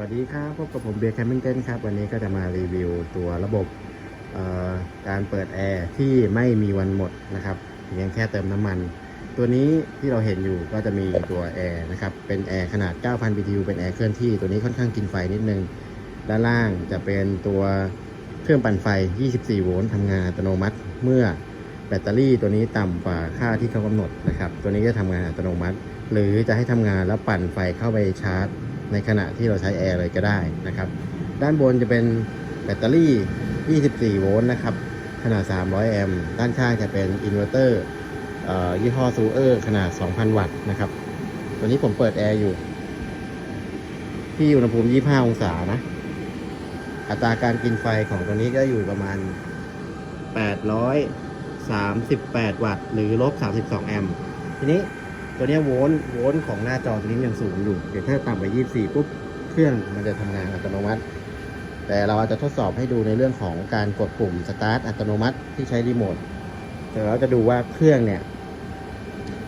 วัสดีครับพบกับผมเบียร์แคมเปญเต้นครับ วันนี้ก็จะมารีวิวตัวระบบการเปิดแอร์ที่ไม่มีวันหมดนะครับเพียงแค่เติมน้ำมัน ตัวนี้ที่เราเห็นอยู่ก็จะมีตัวแอร์นะครับ เป็นแอร์ขนาด 9,000 BTU เป็นแอร์เคลื่อนที่ ตัวนี้ค่อนข้างกินไฟนิดนึง ด้านล่างจะเป็นตัวเครื่องปั่นไฟ 24 โวลต์ทำงานอัตโนมัติ เมื่อแบตเตอรี่ตัวนี้ต่ำกว่าค่าที่เขากำหนดนะครับ ตัวนี้จะทำงานอัตโนมัติ หรือจะให้ทำงานแล้วปั่นไฟเข้าไปชาร์จ ในขณะที่เราใช้แอร์เลยก็ได้นะครับ ด้านบนจะเป็นแบตเตอรี่ 24 โวลต์นะครับ ขนาด 300 แอมป์ด้านข้างจะเป็นอินเวอร์เตอร์ยี่ห้อซูเออร์ขนาด 2,000 วัตต์นะครับ ตัวนี้ผมเปิดแอร์อยู่ ที่อุณหภูมิ 25 องศานะ อัตราการกินไฟของตัวนี้ก็อยู่ประมาณ 838 วัตต์ หรือลบ 32 แอมป์ทีนี้ ตัวนี้โวลต์โวลต์ของหน้าจอตัวนี้ยังสูงอยู่เดี๋ยวถ้าต่ำไป 24 ปุ๊บ เครื่องมันจะทำงานอัตโนมัติ แต่เราอาจจะทดสอบให้ดูในเรื่องของการกดปุ่มสตาร์ทอัตโนมัติที่ใช้รีโมทเดี๋ยวเราจะดูว่าเครื่องเนี่ย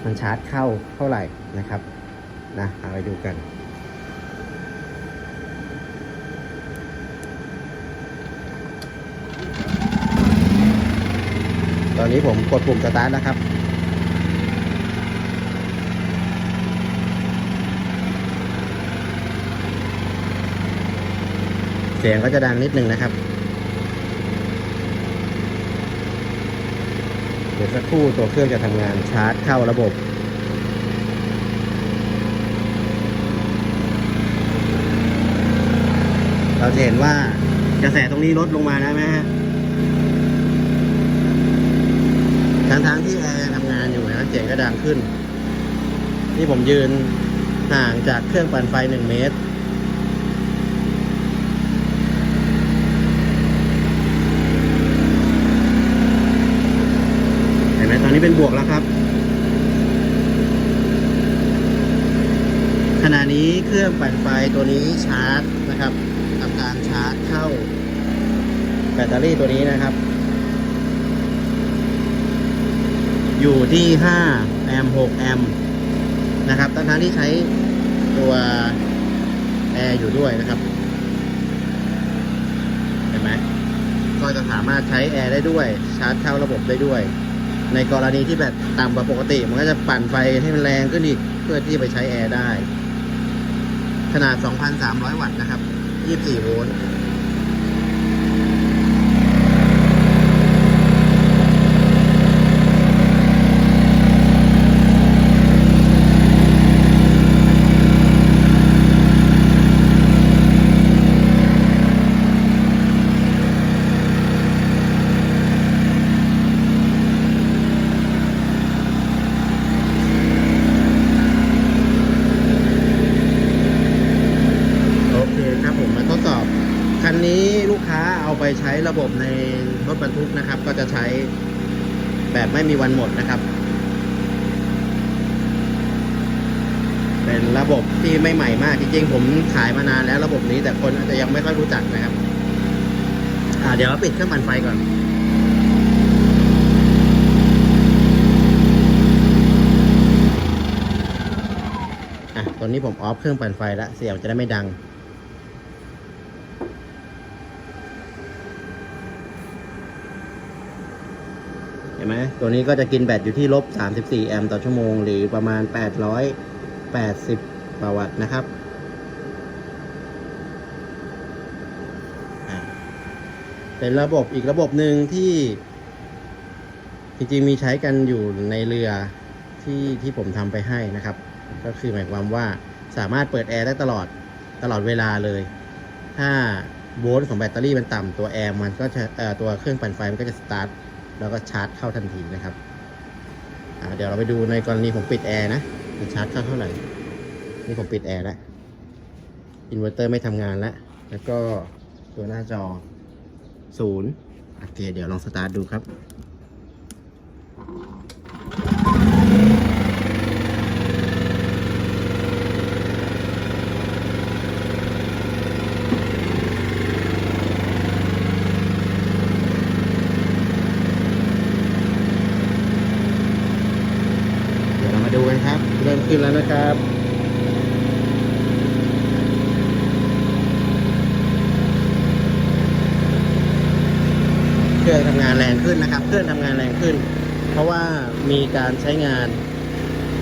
มันชาร์จเข้าเท่าไหร่นะครับนะเอาไปดูกันตอนนี้ผมกดปุ่มสตาร์ทนะครับ เสียงก็จะดังนิดนึงนะครับ เดี๋ยวสักครู่ตัวเครื่องจะทำงานชาร์จเข้าระบบเราจะเห็นว่ากระแสตรงนี้ลดลงมานะไหมฮะทั้งทางๆที่แอร์ทำงานอยู่นะเสียงก็ดังขึ้น นี่ผมยืนห่างจากเครื่องปั่นไฟหนึ่งเมตร เห็ นี้เป็นบวกแล้วครับ ขณะนี้เครื่องปั่นไฟตัวนี้ชาร์จนะครับทำการชาร์จเข้า แบตเตอรี่ตัวนี้นะครับ อยู่ที่ 5 แอมป์6แอมป์นะครับทั้งๆที่ใช้ตัวแอร์อยู่ด้วยนะครับเห็นไหมก็จะสามารถใช้แอร์ได้ด้วย ชาร์จเข้าระบบได้ด้วย ในกรณีที่แบบต่ำกว่าปกติ มันก็จะปั่นไฟให้มันแรงขึ้นอีกเพื่อที่จะไปใช้แอร์ได้ ขนาด 2,300 วัตต์นะครับ 24 โวลต์ โอเคครับผมมาทดสอบ คั นนี้ลูกค้าเอาไปใช้ระบบในรถบรรทุกนะครับ ก็จะใช้แบบไม่มีวันหมดนะครับ เป็นระบบที่ไม่ใหม่มากจริงๆผมขายมานานแล้วระบบนี้แต่คนอาจจะยังไม่ค่อยรู้จักนะครับเดี๋ยวปิดเครื่องปั่นไฟก่อนอะตอนนี้ผมออฟเครื่องปั่นไฟแล้วเสียงจะได้ไม่ดัง เห็นไหมตัวนี้ก็จะกินแบตอยู่ที่ลบ 34 แอมป์ต่อชั่วโมง หรือประมาณ 880กว่าวัตต์นะครับเป็นระบบอีกระบบหนึ่งที่ จริงๆมีใช้กันอยู่ในเรือที่ที่ผมทำไปให้นะครับ ก็คือหมายความว่าสามารถเปิดแอร์ได้ตลอดตลอดเวลาเลย ถ้าโวลต์ของแบตเตอรี่มันต่ำตัวแอร์มันก็จะตัวเครื่องปั่นไฟมันก็จะสตาร์ท แล้วก็ชาร์จเข้าทันทีนะครับเดี๋ยวเราไปดูในกรณีผมปิดแอร์นะมันชาร์จเข้าเท่าไหร่ นี่ผมปิดแอร์แล้วอินเวอร์เตอร์ไม่ทำงานแล้ว แล้วก็ตัวหน้าจอศูนย์โอเค เดี๋ยวลองสตาร์ทดูครับ นครับ เริ่ขึ้นแล้วนะครับเครื่องทำงานแรงขึ้นนะครับ เครื่องทำงานแรงขึ้น เพราะว่ามีการใช้งาน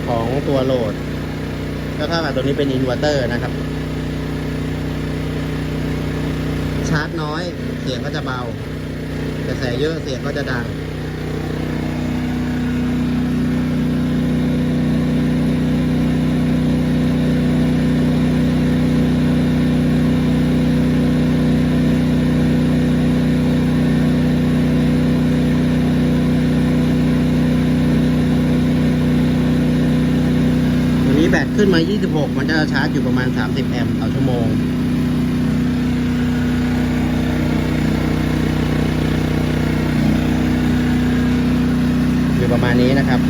ของตัวโหลด ก็เท่ากับตัวนี้เป็นอินเวอร์เตอร์นะครับ ชาร์จน้อยเสียงก็จะเบา กระแสเยอะเสียงก็จะดัง ขึ้นมา 26 มันจะชาร์จอยู่ประมาณ 30 แอมป์ต่อชั่วโมง อยู่ประมาณนี้นะครับ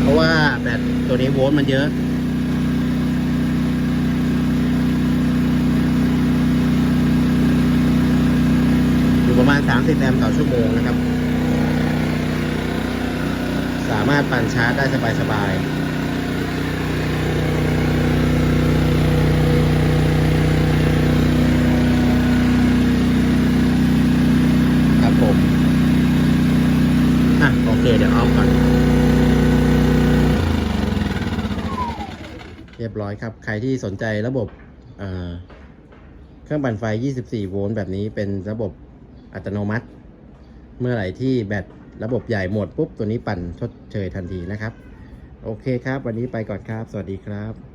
เพราะว่าแบตตัวนี้โวลต์มันเยอะอยู่ประมาณ 30 แอมป์ต่อชั่วโมงนะครับ สามารถปั่นชาร์จได้สบายๆครับผมอะโอเคเดี๋ยวเอาก่อน เรียบร้อยครับ ใครที่สนใจระบบเครื่องปั่นไฟ 24 โวลต์แบบนี้เป็นระบบอัตโนมัติ เมื่อไหร่ที่แบต ระบบใหญ่หมดปุ๊บตัวนี้ปั่นชดเชยทันทีนะครับ โอเคครับ วันนี้ไปก่อนครับ สวัสดีครับ